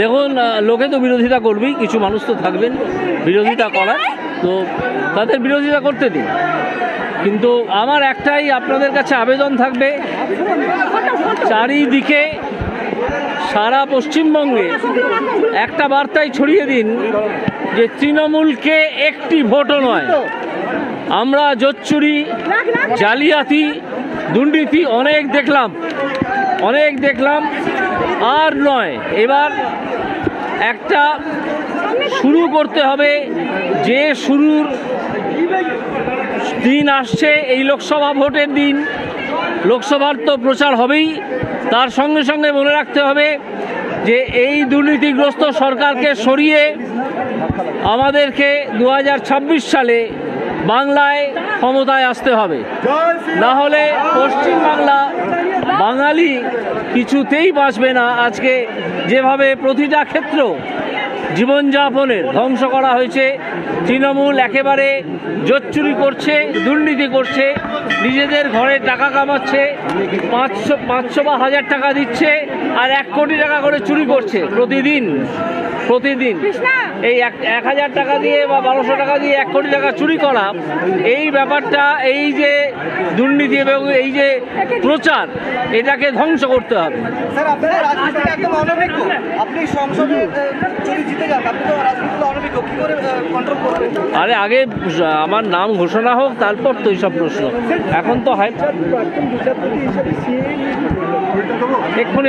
দেখুন লোকে তো বিরোধিতা করবেই, কিছু মানুষ তো থাকবেন, বিরোধিতা করার। তো তাদের বিরোধিতা করতে দিন। কিন্তু আমার একটাই আপনাদের কাছে আবেদন থাকবে, চারিদিকে সারা পশ্চিমবঙ্গে একটা বার্তাই ছড়িয়ে দিন, যে তৃণমূলকে একটি ভোটও নয়। আমরা জোচ্চুরি জালিয়াতি, দুর্নীতি অনেক দেখলাম অনেক দেখলাম, আর নয়, এবার একটা শুরু করতে হবে, যে শুরুর দিন আসছে, এই লোকসভা ভোটের দিন, লোকসভার তো প্রচার হবেই, তার সঙ্গে সঙ্গে মনে রাখতে হবে যে এই দুর্নীতিগ্রস্ত সরকারকে সরিয়ে আমাদেরকে দু হাজার ছাব্বিশ সালে বাংলায় ক্ষমতায় আসতে হবে। না হলে পশ্চিমবাংলা বাঙালি কিছুতেই বাঁচবে না। আজকে যেভাবে প্রতিটা ক্ষেত্র জীবনযাপনের ধ্বংস করা হয়েছে তৃণমূল একেবারে জোচ্চুরি করছে দুর্নীতি করছে নিজেদের ঘরে টাকা কামাচ্ছে পাঁচশো পাঁচশো বা হাজার টাকা দিচ্ছে আর এক কোটি টাকা করে চুরি করছে প্রতিদিন। প্রতিদিন। এই এক এক হাজার টাকা দিয়ে বা বারোশো টাকা দিয়ে এক কোটি টাকা চুরি করা এই ব্যাপারটা এই যে দুর্নীতি এবং এই যে প্রচার এটাকে ধ্বংস করতে হবে। স্যার আপনারা রাজনীতিতে একদম অনভিজ্ঞ। আপনি সংসদে আহ, যদি জিতে যান আপনি তো রাজনীতিতে অনভিজ্ঞ। কি করে কন্ট্রোল করবেন? আরে আগে আমার নাম ঘোষণা হোক তারপর তো এইসব প্রশ্ন। এখন তো হাই এক্ষুনি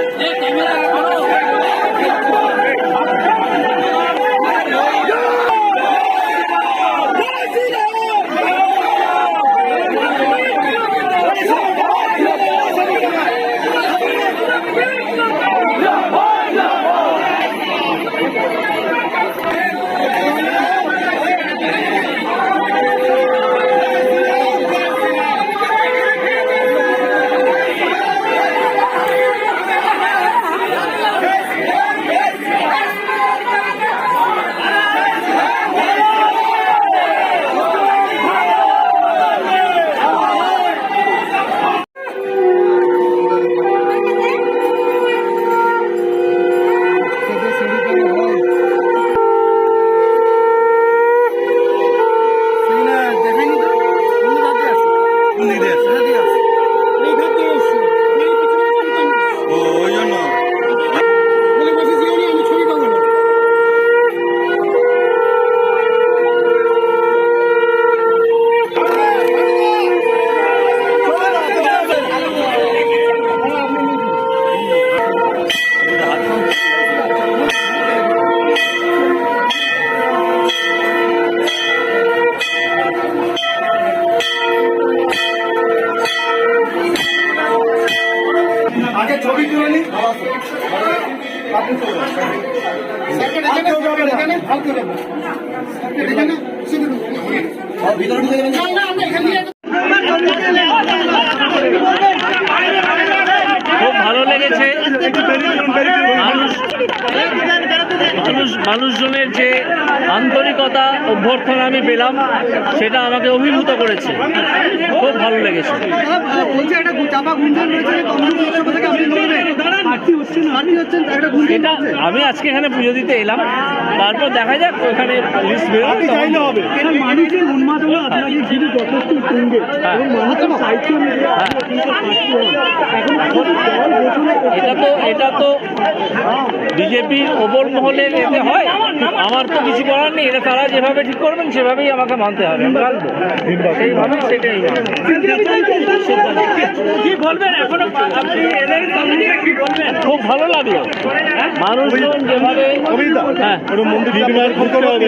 আগে খুব ভালো লেগেছে। মানুষ মানুষজনের যে আন্তরিকতা অভ্যর্থনা আমি পেলাম, সেটা আমাকে অভিভূত করেছে। খুব ভালো লেগেছে। আমি আজকে এখানে পুজো দিতে এলাম। তারপর দেখা যাক ওখানে লিস্ট বেরোবে হবে। মানুষের হ্যাঁ। এবং মানুষ তো চাইছেন যে আপনি কিন্তু প্রার্থী হন। এখন শুধু দল ঘোষণা করছে এটা তো এটা তো বিজেপির ওপর মহলের এতে হয়। আমার তো কিছু করার নেই। এটা তারা যেভাবে ঠিক করবেন সেভাবেই আমাকে মানতে হবে। সেটাই কি বলবেন? এখনও আপনি এলেন কি বলবেন? খুব ভালো লাগল মানুষজন যেভাবে হ্যাঁ। মন্দির করতে হবে।